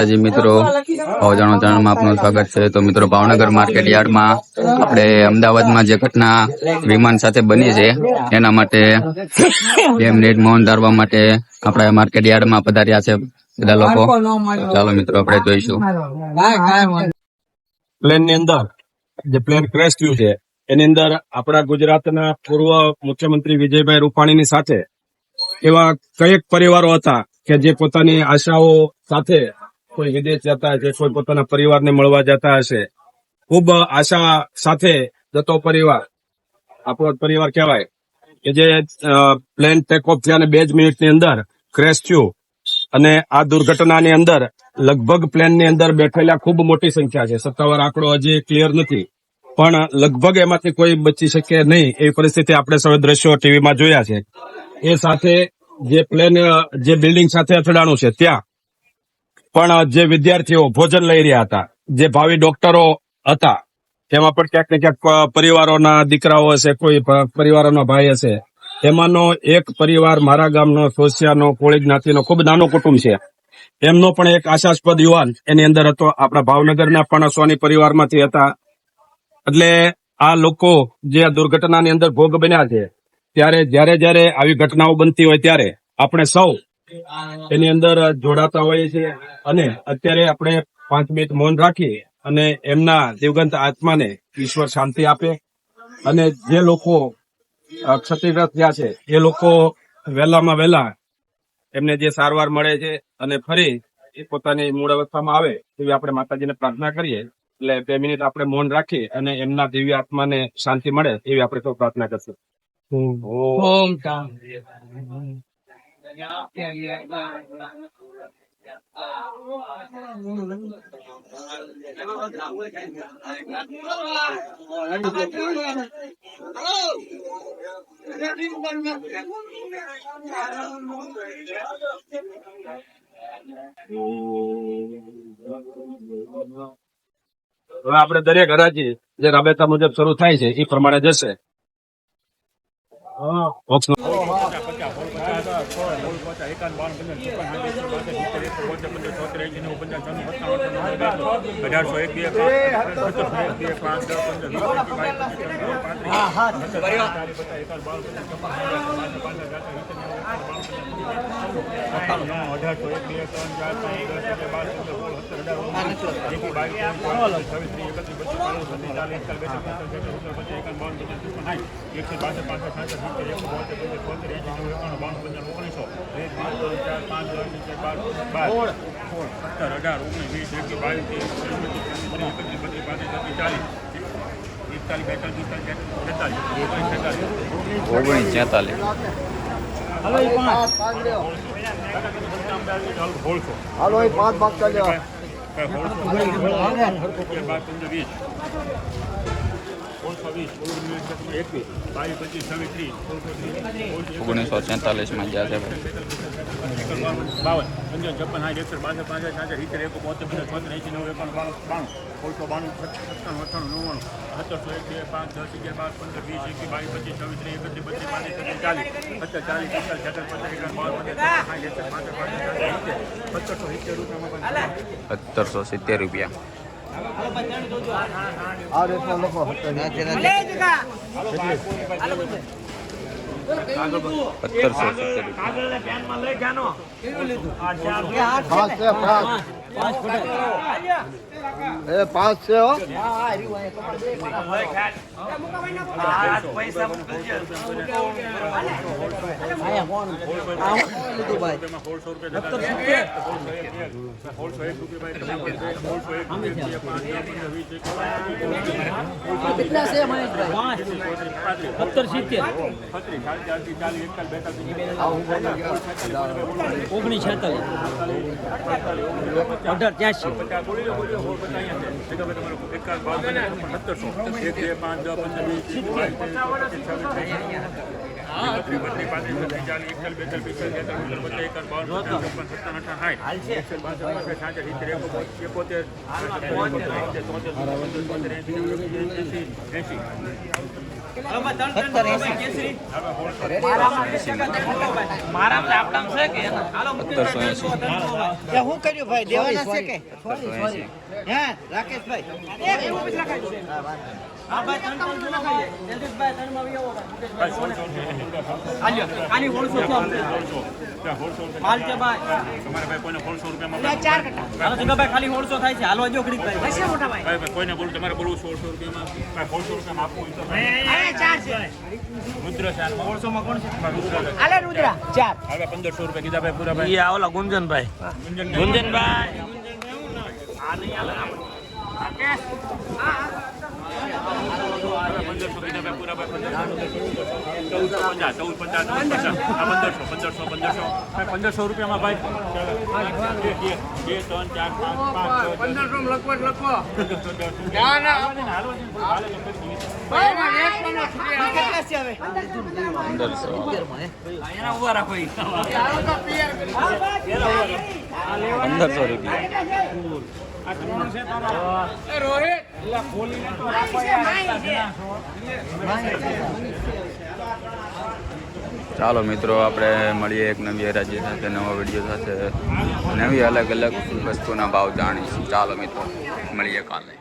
માતાજી મિત્રો. અવજાણો ચેનલમાં આપનું સ્વાગત છે. તો મિત્રો ભાવનગર માર્કેટ યાર્ડમાં આપણે અમદાવાદમાં જે ઘટના વિમાન સાથે બની છે એના માટે બે મિનિટ મૌન ધારવા માટે આપણે માર્કેટ યાર્ડમાં પધાર્યા છે બધા લોકો. ચાલો મિત્રો આપણે જોઈશું. પ્લેનની અંદર જે પ્લેન ક્રેશ થયું છે એની અંદર આપણા ગુજરાતના પૂર્વ મુખ્યમંત્રી વિજયભાઈ રૂપાણીની સાથે એવા કયેક પરિવારો હતા કે જે પોતાની આશાઓ સાથે કોઈ વિદેશ જતા હશે, કોઈ પોતાના પરિવારને મળવા જતા હશે. ખૂબ આશા સાથે જતો પરિવાર, આપણો પરિવાર કહેવાય કે જે પ્લેન ટેક ઓફ થયા બે જ મિનિટની અંદર ક્રેશ થયું. અને આ દુર્ઘટનાની અંદર લગભગ પ્લેનની અંદર બેઠેલા ખૂબ મોટી સંખ્યા છે. સત્તાવાર આંકડો હજી ક્લિયર નથી. પણ લગભગ એમાંથી કોઈ બચી શકે નહીં એવી પરિસ્થિતિ આપણે સૌ દ્રશ્યો ટીવીમાં જોયા છે. એ સાથે જે પ્લેન જે બિલ્ડિંગ સાથે અથડાણું છે, ત્યાં પણ જે વિદ્યાર્થીઓ ભોજન લઈ રહ્યા હતા, જે ભાવિ ડોક્ટરો હતા, તેમાં પણ ક્યાંક ને ક્યાંક પરિવારોના દીકરાઓ હશે, કોઈ પરિવારોના ભાઈ હશે. એમાંનો એક પરિવાર મારા ગામનો સોસિયાનો, કોળી જ્ઞાતિનો, ખૂબ નાનો કુટુંબ છે. એમનો પણ એક આશાસ્પદ યુવાન એની અંદર હતો. આપણા ભાવનગરના પણ સોની પરિવારમાંથી હતા. એટલે આ લોકો જે આ દુર્ઘટનાની અંદર ભોગ બન્યા છે, ત્યારે જ્યારે જ્યારે આવી ઘટનાઓ બનતી હોય ત્યારે આપણે સૌ એની અંદર જોડાતા હોઈએ છીએ અને અત્યારે આપણે પાંચ મિનિટ મૌન રાખીએ અને એમના દિવગંત આત્માને ઈશ્વર શાંતિ આપે અને જે લોકો ક્ષતિગ્રસ્ત થયા છે એ લોકો વહેલામાં વહેલા એમને જે સારવાર મળે છે અને ફરી એ પોતાની મૂળ અવસ્થામાં આવે એવી આપણે માતાજીને પ્રાર્થના કરીએ. એટલે બે મિનિટ આપણે મૌન રાખી અને એમના દિવ્ય આત્માને શાંતિ મળે એવી આપણે સૌ પ્રાર્થના કરશું. ઓમ. હવે આપણે દરેક હરાજી જે રાબેતા મુજબ શરૂ થાય છે એ પ્રમાણે જશે. અઢારસો એક બે પાંચ પાંચ અઢારસો એક બે ત્રણ ચાર પાંચ એકસો બાસઠ પાંસઠ ઓગણીસો એક પાંચ ચાર પાંચ દસ બાર બાર સત્તર અઢાર ઓગણીસ વીસ એકવીસ બાવીસ પચીસ ત્રીસ એકત્રીસ બત્રીસ ચાલીસ એકતાલીસ બેતાલીસ તેતાલીસ ઓગણીસ છેતાલીસ ઓગણીસ છેતાલીસ બોલશો હાલો એ પાંચ ભાગ કરી લેવા ઓગણીસો છેતાલીસમાં ગયા છે. બાવન પંચાવન છપ્પન સાઠ એકસઠ બાસઠ પાંસઠ સાસઠ સિત્તેર એકો બાણું બાણું સોળસો બાણું સત્તાણું અઠ્ઠાણું નવ્વાણું સત્તરસો એક બે પાંચ દસ અગિયાર પંદર વીસ એકવીસ બાવીસ પચીસ છવ્વીસ ત્રીસ એકત્રીસ બત્રીસ પાંત્રીસ છત્રીસ ચાલીસ સત્તર ચાલીસ પચાસ છત્રીસ પચાસ એકાવન બાવન પંદર સાઠ એકસઠ પાંસઠ પાંસઠ સત્તરસો સિત્તેર રૂપિયા. આ રેટમાં લખો. સત્તરસો એ પાંચ છે હો. રૂપિયા પાંચ દસ વીસ સત્તર સિત્તેર છત્રીસ ચાલીસ ચાલીસ એકતાલીસ બેતાલીસ ઓગણીસ છેતાલીસ અઢાર ત્યાંસી છે સત્તરસો એક બે પાંચ દસ પંદર વીસ ચાલીસ, બાવન, પચાસ, છપ્પન, સત્તાવન, અઠાવન, સાઠ. એકસઠ, બાસઠ, ત્રેસઠ, છાસઠ, સિત્તેર, એકોતેર, એંસી, એંસી, એંસી. હું કર્યું ભાઈ? દેવાના છે કે? રાકેશભાઈ. સોળસો. સોળસો. સોળસો કોઈને સોળસો રૂપિયામાં ચાર કટા. હાલો જગાભાઈ ખાલી ઓળસો થાય છે. હાલો જો ઘડીક ભાઈ. હશે મોટા ભાઈ. ભાઈ, ભાઈ, કોઈને બોલું તમારે બોલવું સોળસો રૂપિયામાં? સોળસો રૂપિયામાં આપવું રુદ્ર છે આમાં. કોણ છે? રુદ્ર છે. આલે રુદ્રા ચાર. હવે પંદરસો રૂપિયા કીધા ભાઈ પૂરા ભાઈ. એ આ ઓલા ગુંજનભાઈ. ગુંજન ગુંજનભાઈ. હવે પંદરસો કીધા ભાઈ પૂરા ભાઈ પંદરસો ચૌદસો પચાસ ચૌદ પચાસ ચૌદ પચાસ આ પંદરસો પંદરસો પંદરસો પંદરસો રૂપિયામાં ભાઈ. બે બે ત્રણ ચાર પાંચ પાંચ પંદરસો લખો લખો છે ચાલો મિત્રો આપણે મળીએ એક નવી રાજ્ય સાથે નવા વીડિયો સાથે. નવી અલગ અલગ વસ્તુના ભાવ જાણીશું. ચાલો મિત્રો મળીએ કાલે.